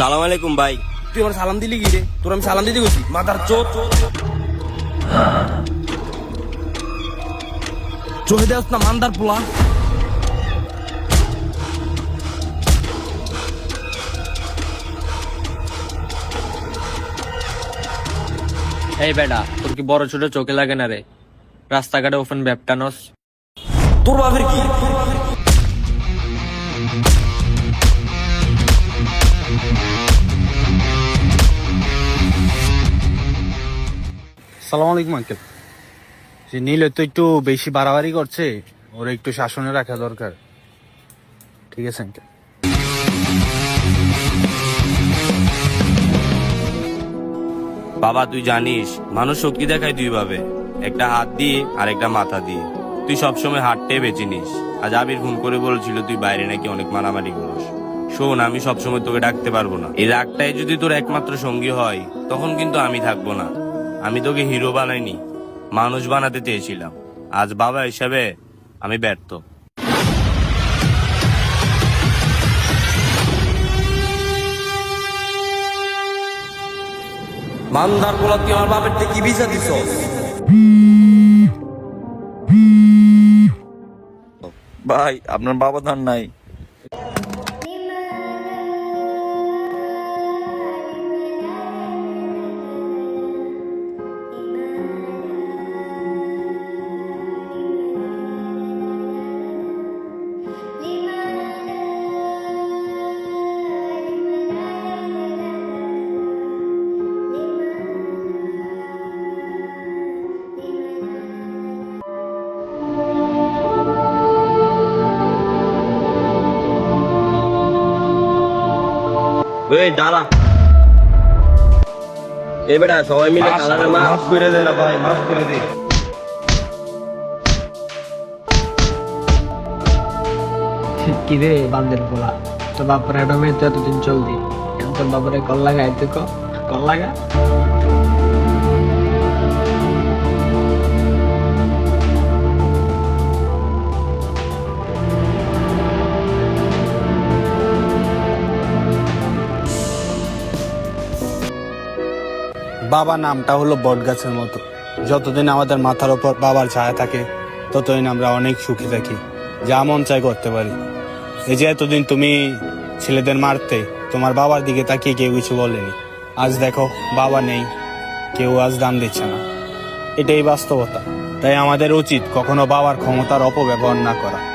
সালাম আলাইকুম ভাই। তুই আমার সালাম দিলি কি রে তোর আমি সালাম দিতে গেছি মাথার চোর চোখে দেওস না মান্দার পোলা। এই বেটা তোর কি বড় ছোট চোখে লাগে না রে? রাস্তাঘাটে ওপেন ব্যাপটানস তোর বাপের কি? সালাম আলাইকুম, আঙ্কেল। যে নীল তো একটু বেশি বাড়াবাড়ি করছে, ওর একটু শাসনে রাখা দরকার। ঠিক আছে, আঙ্কেল। বাবা, তুই জানিস, মানুষ শক্তি দেখায় দুই ভাবে। একটা হাত দিয়ে আর একটা মাথা দিয়ে। তুই সবসময় হাতটাই বেছে নিস। আজ আবির ফোন করে বলেছিল, তুই বাইরে নাকি অনেক মারামারি করিস। শোন, আমি সবসময় তোকে ডাকতে পারব না। এই রাগটাই যদি তোর একমাত্র সঙ্গী হয়, তখন কিন্তু আমি থাকব না। আমি তোকে হিরো বানাইনি মানুষ বানাতে চেয়েছিলাম। আজ বাবা হিসাবে আমি ব্যর্থ। মান্দার পোলা তুই আমার বাপের থেকে কি ভিসা দিছ ভাই আপনার বাবা ধান নাই। এই দাঁড়া। এ বেটা সবাই মিলে কালারে করে দে না ভাই মাফ করে দে। কি রে বান্দের পোলা? তো বাপরে একটা মেয়ে তো এতদিন চলতি। এখন তোর বাপরে কল লাগাই তুই ক- কল লাগা? বাবা নামটা হলো বট গাছের মতো। যতদিন আমাদের মাথার ওপর বাবার ছায়া থাকে, ততদিন আমরা অনেক সুখী থাকি, যা মন চাই করতে পারি। এই যে এতদিন তুমি ছেলেদের মারতে, তোমার বাবার দিকে তাকিয়ে কেউ কিছু বলেনি। আজ দেখো, বাবা নেই, কেউ আজ দাম দিচ্ছে না। এটাই বাস্তবতা। তাই আমাদের উচিত কখনো বাবার ক্ষমতার অপব্যবহার না করা।